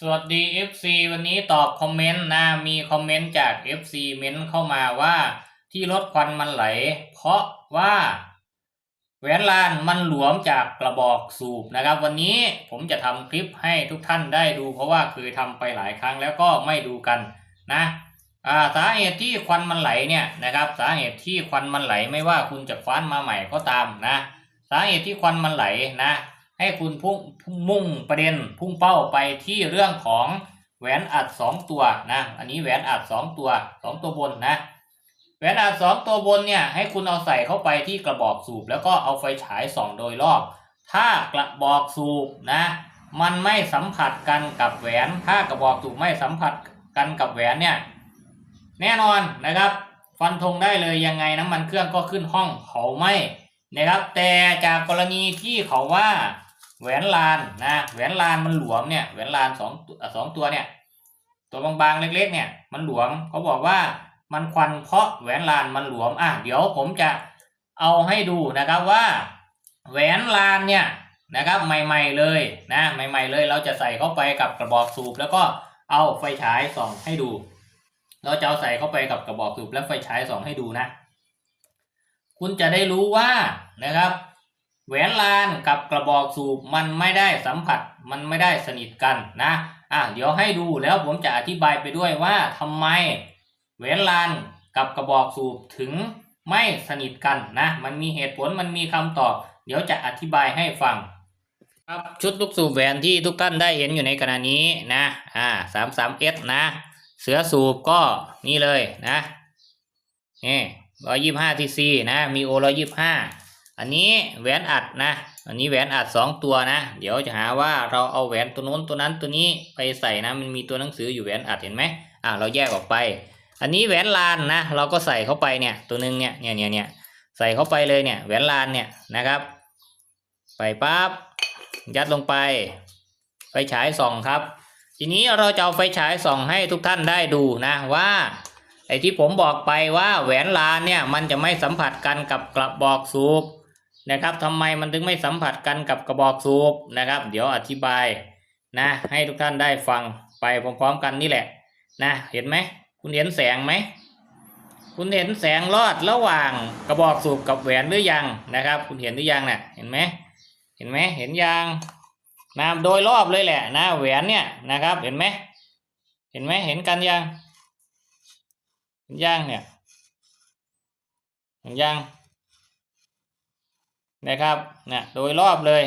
สวัสดี FC วันนี้ตอบคอมเมนต์นะมีคอมเมนต์จาก FC เม้นเข้ามาว่าที่รถควันมันไหล เพราะว่าแหวนลานมันหลวมจากกระบอกสูบนะครับ วันนี้ผมจะทำคลิปให้ทุกท่านได้ดู เพราะว่าเคยทำไปหลายครั้งแล้วก็ไม่ดูกันนะอ่าสาเหตุที่ควันมันไหลเนี่ยนะครับ สาเหตุที่ควันมันไหลไม่ว่าคุณจะคว้านมาใหม่ก็ตามนะ สาเหตุที่ควันมันไหลนะ ให้คุณพุ่งมุ่งประเด็นพุ่งเป้าไปที่เรื่องของแหวนอัดสองตัวนะ อันนี้แหวนอัดสองตัวสองตัวบนนะ แหวนอัดสองตัวบนเนี่ยให้คุณเอาใส่เข้าไปที่กระบอกสูบ แล้วก็เอาไฟฉายส่องโดยรอบ ถ้ากระบอกสูบนะ มันไม่สัมผัสกันกับแหวน ถ้ากระบอกสูบไม่สัมผัสกันกับแหวนเนี่ยแน่นอนนะครับ ฟันธงได้เลยยังไงน้ำมันเครื่องก็ขึ้นห้องเผาไม้นะครับแต่จากกรณีที่เขาว่า แหวนลานนะแหวนลานมันหลวมเนี่ยแหวนลานสองตัวสองตัวเนี่ยตัวบางๆเล็ก ๆ เนี่ยมันหลวมเขาบอกว่ามันควันเพราะแหวนลานมันหลวมอะเดี๋ยวผมจะเอาให้ดูนะครับว่าแหวนลานเนี่ยนะครับใหม่ ๆเลยนะใหม่ ๆ เลยเราจะใส่เข้าไปกับกระบอกสูบแล้วก็เอาไฟฉายส่องให้ดู เราจะเอาใส่เข้าไปกับกระบอกสูบและไฟฉายส่องให้ดูนะ คุณจะได้รู้ว่านะครับ แหวนลานกับกระบอกสูบมันไม่ได้สัมผัสมันไม่ได้สนิทกันนะอะเดี๋ยวให้ดูแล้วผมจะอธิบายไปด้วยว่าทำไมแหวนลานกับกระบอกสูบถึงไม่สนิทกันนะมันมีเหตุผลมันมีคำตอบ เดี๋ยวจะอธิบายให้ฟังครับชุดลูกสูบแหวนที่ทุกท่านได้เห็นอยู่ในขณะนี้นะอ่าสามสามเอสนะ เสือสูบก็นี่เลยนะนี่ร้อยยี่ห้าทีซีนะมีโอร้อยยี่ห้า อันนี้แหวนอัดนะ อันนี้แหวนอัดสองตัวนะ เดี๋ยวจะหาว่าเราเอาแหวนตัวโน้นตัวนั้นตัวนี้ไปใส่นะ มันมีตัวหนังสืออยู่แหวนอัดเห็นไหมอ่าเราแยกออกไป อันนี้แหวนลานนะ เราก็ใส่เข้าไปเนี่ยตัวหนึงเนี่ยเนี่ยเนี่ยเนี่ยใส่เข้าไปเลยเนี่ยแหวนลานเนี่ยนะครับ ไปปั๊บยัดลงไป ไฟฉายส่องครับ ทีนี้เราจะเอาไฟฉายส่องให้ทุกท่านได้ดูนะว่าไอ้ที่ผมบอกไปว่าแหวนลานเนี่ยมันจะไม่สัมผัสกันกับกระบอกสูบ นะครับทำไมมันถึงไม่สัมผัสกันกับกระบอกสูบนะครับ เดี๋ยวอธิบายนะให้ทุกท่านได้ฟังไปพร้อมๆกันนี่แหละนะเห็นไหมคุณเห็นแสงไหมคุณเห็นแสงลอดระหว่างกระบอกสูบกับแหวนหรือยังนะครับ คุณเห็นหรือยังเนะ่ะเห็นไหมเห็นไหมเห็นยังนะโดยรอบเลยแหละนะแหวนเนี่ยนะครับเห็นไหมเห็นไหมเห็นกันยังเห็นยังเนี่ยเห็นยัง นะครับนี่ยโดยรอบเลย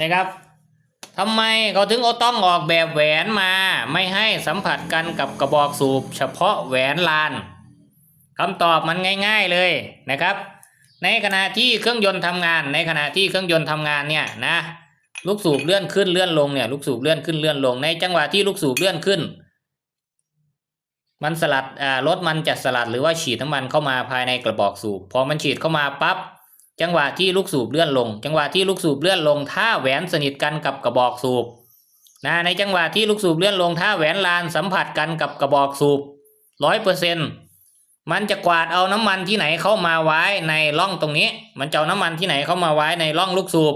นะครับทำไมเขาถึงเอาต้องออกแบบแหวนมา ไม่ให้สัมผัสกันกับกระบอกสูบ เฉพาะแหวนลานคำตอบมันง่าย ๆเลยนะครับ ในขณะที่เครื่องยนต์ทำงาน ในขณะที่เครื่องยนต์ทำงานเนี่ยนะลูกสูบเลื่อนขึ้นเลื่อนลงเนี่ยลูกสูบเลื่อนขึ้นเลื่อนลง ในจังหวะที่ลูกสูบเลื่อนขึ้น มันสลัดอ่ารถมันจะสลัดหรือว่าฉีดน้ำมันเข้ามาภายในกระบอกสูบพอมันฉีดเข้ามาปั๊บ จังหวะที่ลูกสูบเลื่อนลง จังหวะที่ลูกสูบเลื่อนลง ถ้าแหวนสนิทกันกับกระบอกสูบนะในจังหวะที่ลูกสูบเลื่อนลง ถ้าแหวนลานสัมผัสกันกับกระบอกสูบร้อยเปอร์เซ็นมันจะกวาดเอาน้ำมันที่ไหนเข้ามาไว้ในร่องตรงนี้ มันจะเอาน้ำมันที่ไหนเข้ามาไว้ในร่องลูกสูบ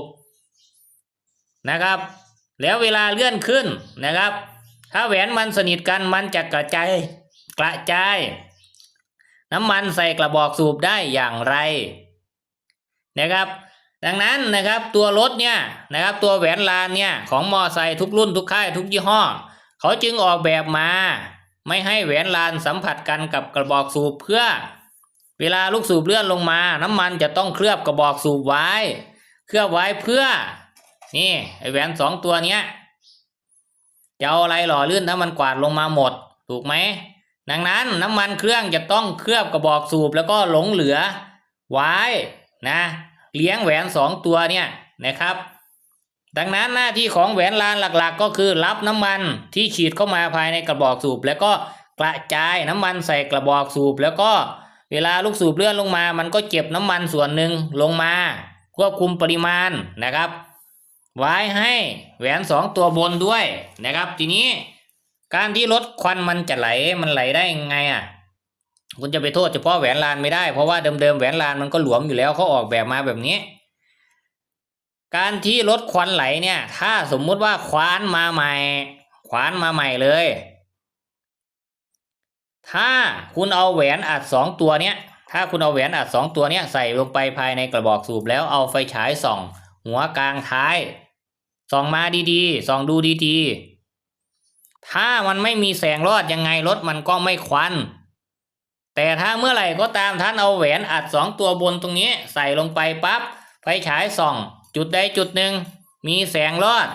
นะครับ แล้วเวลาเลื่อนขึ้นนะครับ ถ้าแหวนมันสนิทกันมันจะกระจายกระจาย น้ำมันใส่กระบอกสูบได้อย่างไร นะครับ ดังนั้นนะครับตัวรถเนี่ยนะครับตัวแหวนลานเนี่ยของมอไซค์ทุกรุ่นทุกค่ายทุกยี่ห้อ เขาจึงออกแบบมา ไม่ให้แหวนลานสัมผัสกันกับกระบอกสูบเพื่อ เวลาลูกสูบเลื่อนลงมา น้ำมันจะต้องเคลือบกระบอกสูบไว้ เคลือบไว้เพื่อ นี่ไอแหวนสองตัวเนี้ยจะเอาอะไรหล่อลื่นถ้ามันกวาดลงมาหมด ถูกไหมดังนั้นน้ำมันเครื่องจะต้องเคลือบกระบอกสูบแล้วก็หลงเหลือไว้นะ เลี้ยงแหวนสองตัวเนี่ยนะครับ ดังนั้นหน้าที่ของแหวนลานหลักๆ ก็คือรับน้ำมันที่ฉีดเข้ามาภายในกระบอกสูบ แล้วก็กระจายน้ำมันใส่กระบอกสูบ แล้วก็เวลาลูกสูบเลื่อนลงมา มันก็เก็บน้ำมันส่วนหนึ่งลงมาควบคุมปริมาณนะครับ ไว้ให้แหวนสองตัวบนด้วยนะครับ ทีนี้การที่รถควันมันจะไหลมันไหลได้ยังไงอะ คุณจะไปโทษเฉพาะแหวนลานไม่ได้เพราะว่าเดิมๆแหวนลานมันก็หลวมอยู่แล้วเขาออกแบบมาแบบนี้ การที่รถควันไหลเนี่ย ถ้าสมมุติว่าคว้านมาใหม่ขวานมาใหม่เลย ถ้าคุณเอาแหวนอัดสองตัวเนี้ยถ้าคุณเอาแหวนอัดสองตัวเนี้ยใส่ลงไปภายในกระบอกสูบแล้วเอาไฟฉายส่อง หัวกลางท้ายส่องมาดีๆส่องดูดีๆถ้ามันไม่มีแสงรอดยังไงรถมันก็ไม่ควัน แต่ถ้าเมื่อไหร่ก็ตามท่านเอาแหวนอัดสองตัวบนตรงนี้ใส่ลงไปปั๊บไฟฉายส่อง จุดใดจุดหนึ่ง มีแสงรอด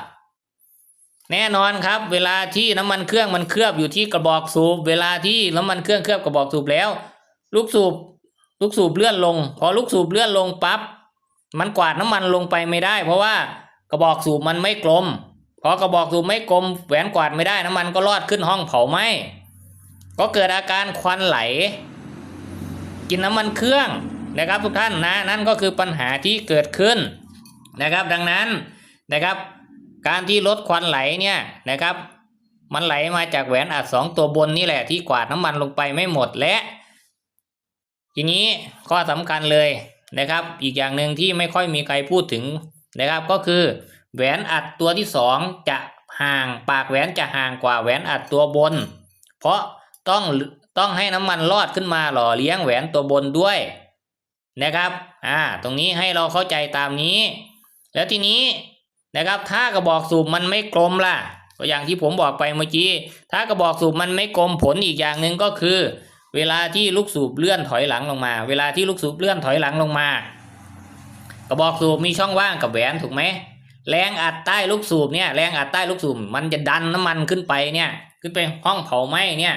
แน่นอนครับ เวลาที่น้ำมันเครื่องมันเคลือบอยู่ที่กระบอกสูบ เวลาที่น้ำมันเครื่องเคลือบกระบอกสูบแล้ว ลูกสูบลูกสูบเลื่อนลง พอลูกสูบเลื่อนลงปั๊บมันกวาดน้ำมันลงไปไม่ได้ เพราะว่ากระบอกสูบมันไม่กลมพอกระบอกสูบไม่กลมแหวนกวาดไม่ได้น้ำมันก็รอดขึ้นห้องเผาไหม้ ก็เกิดอาการควันไหล กินน้ำมันเครื่องนะครับทุกท่านนะนั่นก็คือปัญหาที่เกิดขึ้นนะครับดังนั้นนะครับการที่ลดควันไหลเนี่ยนะครับมันไหลมาจากแหวนอัดสองตัวบนนี่แหละที่กวาดน้ำมันลงไปไม่หมดและ ทีนี้ข้อสำคัญเลยนะครับ อีกอย่างหนึ่งที่ไม่ค่อยมีใครพูดถึงนะครับก็คือ แหวนอัดตัวที่สองจะห่างปากแหวนจะห่างกว่าแหวนอัดตัวบน เพราะ ต้องต้องให้น้ำมันรอดขึ้นมาหล่อเลี้ยงแหวนตัวบนด้วยนะครับ อ่า ตรงนี้ให้เราเข้าใจตามนี้ แล้วทีนี้นะครับ ถ้ากระบอกสูบมันไม่กลมล่ะ ก็อย่างที่ผมบอกไปเมื่อกี้ ถ้ากระบอกสูบมันไม่กลมผลอีกอย่างหนึ่งก็คือ เวลาที่ลูกสูบเลื่อนถอยหลังลงมา เวลาที่ลูกสูบเลื่อนถอยหลังลงมา กระบอกสูบมีช่องว่างกับแหวนถูกไหม แรงอัดใต้ลูกสูบเนี่ย แรงอัดใต้ลูกสูบมันจะดันน้ำมันขึ้นไปเนี่ย ขึ้นไปห้องเผาไหม้เนี่ย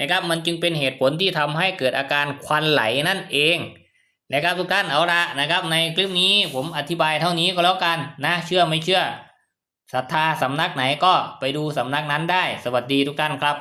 นะครับมันจึงเป็นเหตุผลที่ทำให้เกิดอาการควันไหลนั่นเองนะครับทุกท่านเอาละนะครับ ในคลิปนี้ผมอธิบายเท่านี้ก็แล้วกันนะเชื่อไม่เชื่อศรัทธาสำนักไหนก็ไปดูสำนักนั้นได้ สวัสดีทุกท่านครับ